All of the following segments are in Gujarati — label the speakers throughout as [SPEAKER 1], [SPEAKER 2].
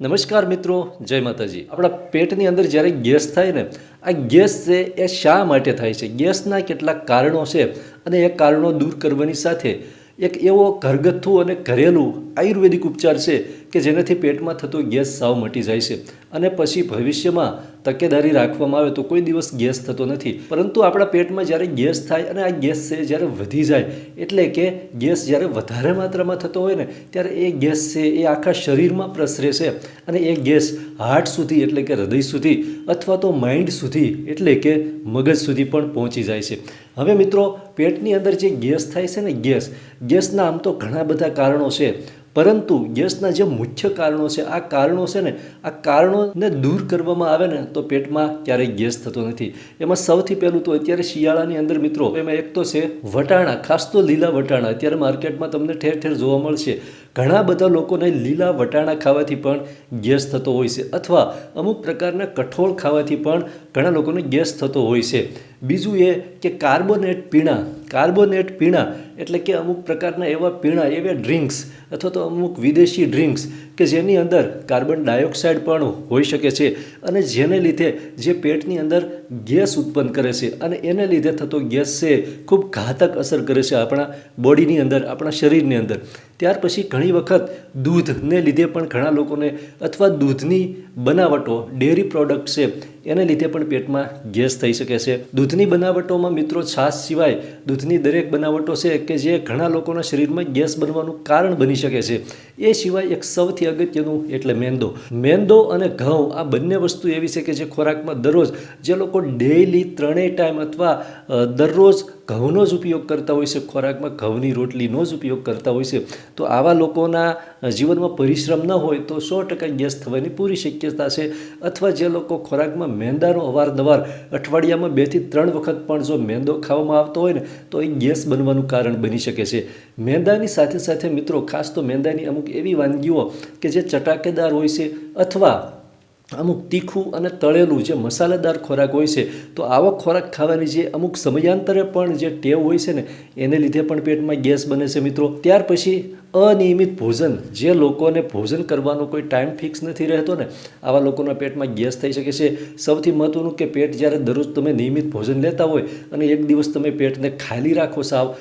[SPEAKER 1] નમસ્કાર મિત્રો, જય માતાજી. આપણા પેટની અંદર જ્યારે ગેસ થાય ને, આ ગેસ છે એ શા માટે થાય છે? ગેસના કેટલાક કારણો છે અને એ કારણો દૂર કરવાની સાથે એક એવો ઘરગથ્થુ અને ઘરેલું આયુર્વેદિક ઉપચાર છે કે જેનાથી પેટમાં થતો ગેસ સાવ મટી જાય છે અને પછી ભવિષ્યમાં તકેદારી રાખવામાં આવે તો કોઈ દિવસ ગેસ થતો નથી. પરંતુ આપણા પેટમાં જ્યારે ગેસ થાય અને આ ગેસ છે જ્યારે વધી જાય, એટલે કે ગેસ જ્યારે વધારે માત્રામાં થતો હોય ને, ત્યારે એ ગેસ છે એ આખા શરીરમાં પ્રસરે છે. અને એ ગેસ હાર્ટ સુધી એટલે કે હૃદય સુધી અથવા તો માઇન્ડ સુધી એટલે કે મગજ સુધી પણ પહોંચી જાય છે. હવે મિત્રો, પેટની અંદર જે ગેસ થાય છે ને ગેસ, ગેસના આમ તો ઘણા બધા કારણો છે. પરંતુ ગેસના જે મુખ્ય કારણો છે, આ કારણો છે ને, આ કારણોને દૂર કરવામાં આવે ને, તો પેટમાં ક્યારેય ગેસ થતો નથી. એમાં સૌથી પહેલું તો અત્યારે શિયાળાની અંદર મિત્રો, એમાં એક તો છે વટાણા, ખાસ તો લીલા વટાણા. અત્યારે માર્કેટમાં તમને ઠેર ઠેર જોવા મળશે. ઘણા બધા લોકોને લીલા વટાણા ખાવાથી પણ ગેસ થતો હોય છે, અથવા અમુક પ્રકારના કઠોળ ખાવાથી પણ ઘણા લોકોને ગેસ થતો હોય છે. બીજું એ કે કાર્બોનેટ પીણા. કાર્બોનેટ પીણા એટલે કે અમુક પ્રકારના એવા પીણા, એવા ડ્રિંક્સ, અથવા તો અમુક વિદેશી ડ્રિંક્સ કે જેની અંદર કાર્બન ડાયોક્સાઇડ પણ હોઈ શકે છે અને જેને લીધે જે પેટની અંદર ગેસ ઉત્પન્ન કરે છે અને એને લીધે થતો ગેસ છે, ખૂબ ઘાતક અસર કરે છે આપણા બોડીની અંદર, આપણા શરીરની અંદર. ત્યાર પછી ઘણી વખત દૂધને લીધે પણ ઘણા લોકોને અથવા દૂધની બનાવટો, ડેરી પ્રોડક્ટ છે, એને લીધે પણ પેટમાં ગેસ થઈ શકે છે. દૂધની બનાવટોમાં મિત્રો છાશ સિવાય દૂધની દરેક બનાવટો છે કે જે ઘણા લોકોના શરીરમાં ગેસ બનવાનું કારણ બની શકે છે. એ સિવાય એક સૌથી અગત્યનું એટલે મેંદો. મેંદો અને ઘઉં આ બંને વસ્તુ એવી છે કે જે ખોરાકમાં દરરોજ જે લોકો ડેઈલી ત્રણેય ટાઈમ અથવા દરરોજ ઘઉંનો જ ઉપયોગ કરતા હોય છે, ખોરાકમાં ઘઉંની રોટલીનો જ ઉપયોગ કરતા હોય છે. તો આવા લોકોના જીવનમાં પરિશ્રમ ન હોય તો સો ટકા ગેસ થવાની પૂરી શક્યતા છે. અથવા જે લોકો ખોરાકમાં મેંદાનો અવારનવાર અઠવાડિયામાં બેથી ત્રણ વખત પણ જો મેંદો ખાવામાં આવતો હોય ને, તો એ ગેસ બનવાનું કારણ બની શકે છે. મેંદાની સાથે સાથે મિત્રો, ખાસ તો મેંદાની અમુક એવી વાનગીઓ કે જે ચટાકેદાર હોય છે, અથવા અમુક તીખું અને તળેલું જે મસાલેદાર ખોરાક હોય છે, તો આવો ખોરાક ખાવાની જે અમુક સમયાંતરે પણ જે ટેવ હોય છે ને, એને લીધે પણ પેટમાં ગેસ બને છે મિત્રો. ત્યાર પછી અનિયમિત ભોજન. જે લોકોને ભોજન કરવાનો કોઈ ટાઈમ ફિક્સ નથી રહેતો ને, આવા લોકોના પેટમાં ગેસ થઈ શકે છે. સૌથી મહત્ત્વનું કે પેટ જ્યારે દરરોજ તમે નિયમિત ભોજન લેતા હોય અને એક દિવસ તમે પેટને ખાલી રાખો સાવ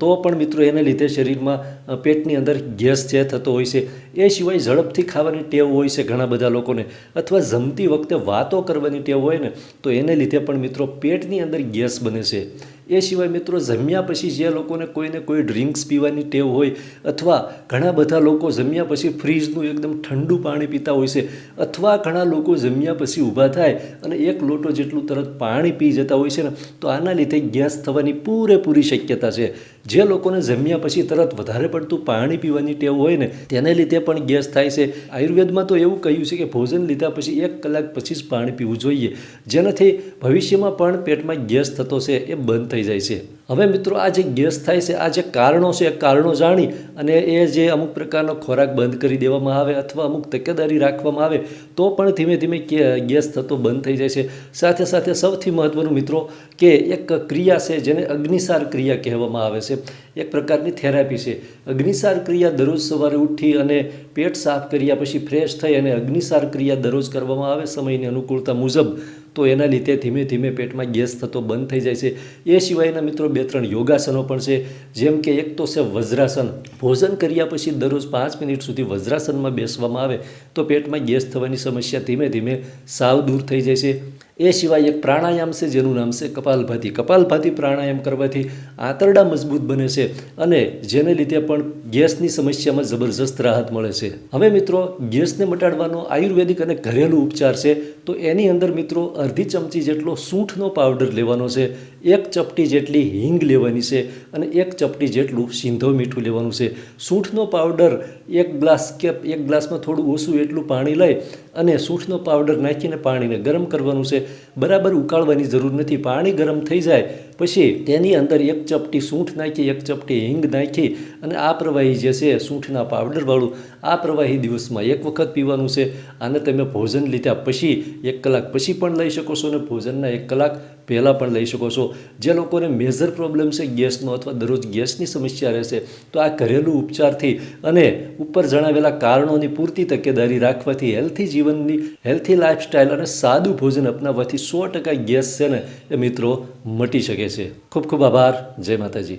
[SPEAKER 1] તો પણ મિત્રો એને લીધે શરીરમાં પેટની અંદર ગેસ જે થતો હોય છે, એ સિવાય ઝડપથી ખાવાની ટેવ હોય છે ઘણા બધા લોકોને. અથવા જમતી વખતે વાતો કરવાની ટેવ હોય ને, તો એને લીધે પણ મિત્રો પેટની અંદર ગેસ બને છે. એ સિવાય મિત્રો જમ્યા પછી જે લોકોને કોઈને કોઈ ડ્રિંક્સ પીવાની ટેવ હોય અથવા ઘણા બધા લોકો જમ્યા પછી ફ્રીજનું એકદમ ઠંડુ પાણી પીતા હોય છે અથવા ઘણા લોકો જમ્યા પછી ઊભા થાય અને એક લોટો જેટલું તરત પાણી પી જતા હોય છે ને, તો આના લીધે ગેસ થવાની પૂરેપૂરી શક્યતા છે. જે લોકોને જમ્યા પછી તરત વધારે પડતું પાણી પીવાની ટેવ હોય ને, તેને લીધે પણ ગેસ થાય છે. આયુર્વેદમાં તો એવું કહ્યું છે કે ભોજન લીધા પછી એક કલાક પછી જ પાણી પીવું જોઈએ. જેનાથી ભવિષ્યમાં પણ પેટમાં ગેસ થતો છે, એ બંધ થઈ જાય છે. હવે મિત્રો આ જે ગેસ થાય છે, આ જે કારણો છે, એ કારણો જાણી અને એ જે અમુક પ્રકારનો ખોરાક બંધ કરી દેવામાં આવે અથવા અમુક તકેદારી રાખવામાં આવે, તો પણ ધીમે ધીમે ગેસ થતો બંધ થઈ જાય છે. સાથે સાથે સૌથી મહત્ત્વનું મિત્રો કે એક ક્રિયા છે જેને અગ્નિસાર ક્રિયા કહેવામાં આવે છે. એક પ્રકારની થેરાપી છે. અગ્નિસાર ક્રિયા દરરોજ સવારે ઉઠી અને પેટ સાફ કર્યા પછી ફ્રેશ થઈ અને અગ્નિસાર ક્રિયા દરરોજ કરવામાં આવે, સમયની અનુકૂળતા મુજબ. તો એના લીધે ધીમે ધીમે પેટમાં ગેસ થતો બંધ થઈ જાય છે. એ સિવાયના મિત્રો બે ત્રણ યોગાસનો પણ છે. જેમ કે એક તો છે વજ્રાસન. ભોજન કર્યા પછી દરરોજ પાંચ મિનિટ સુધી વજ્રાસનમાં બેસવામાં આવે તો પેટમાં ગેસ થવાની સમસ્યા ધીમે ધીમે સાવ દૂર થઈ જાય છે. એ સિવાય એક પ્રાણાયામ છે, જેનું નામ છે કપાલભાતિ. કપાલભાતિ પ્રાણાયામ કરવાથી આંતરડા મજબૂત બને છે અને જેને લીધે પણ ગેસની સમસ્યામાં જબરજસ્ત રાહત મળે છે. હવે મિત્રો, ગેસને મટાડવાનો આયુર્વેદિક અને ઘરેલું ઉપચાર છે, તો એની અંદર મિત્રો અડધી ચમચી જેટલો સૂંઠનો પાવડર લેવાનો છે, એક ચપટી જેટલી હિંગ લેવાની છે અને એક ચપટી જેટલું સિંધો મીઠું લેવાનું છે. સૂંઠનો પાવડર એક ગ્લાસ કે એક ગ્લાસમાં થોડું ઓછું એટલું પાણી લઈ અને સૂંઠનો પાવડર નાખીને પાણીને ગરમ કરવાનું છે. બરાબર ઉકાળવાની જરૂર નથી. પાણી ગરમ થઈ જાય પછી તેની અંદર એક ચપટી સૂંઠ નાખી, એક ચપટી હિંગ નાખી અને આ પ્રવાહી જે છે સૂંઠના પાવડરવાળું આ પ્રવાહી દિવસમાં એક વખત પીવાનું છે. આને તમે ભોજન લીધા પછી એક કલાક પછી પણ લઈ શકો છો અને ભોજનના એક કલાક પહેલાં પણ લઈ શકો છો. જે લોકોને મેજર પ્રોબ્લેમ છે ગેસનો અથવા દરરોજ ગેસની સમસ્યા રહેશે, તો આ ઘરેલું ઉપચારથી અને ઉપર જણાવેલા કારણોની પૂરતી તકેદારી રાખવાથી હેલ્થી જીવનની હેલ્થી લાઇફસ્ટાઇલ અને સાદું ભોજન અપનાવવાથી સો ટકા ગેસ છે ને એ મિત્રો મટી શકે છે. ખૂબ ખૂબ આભાર. જય માતાજી.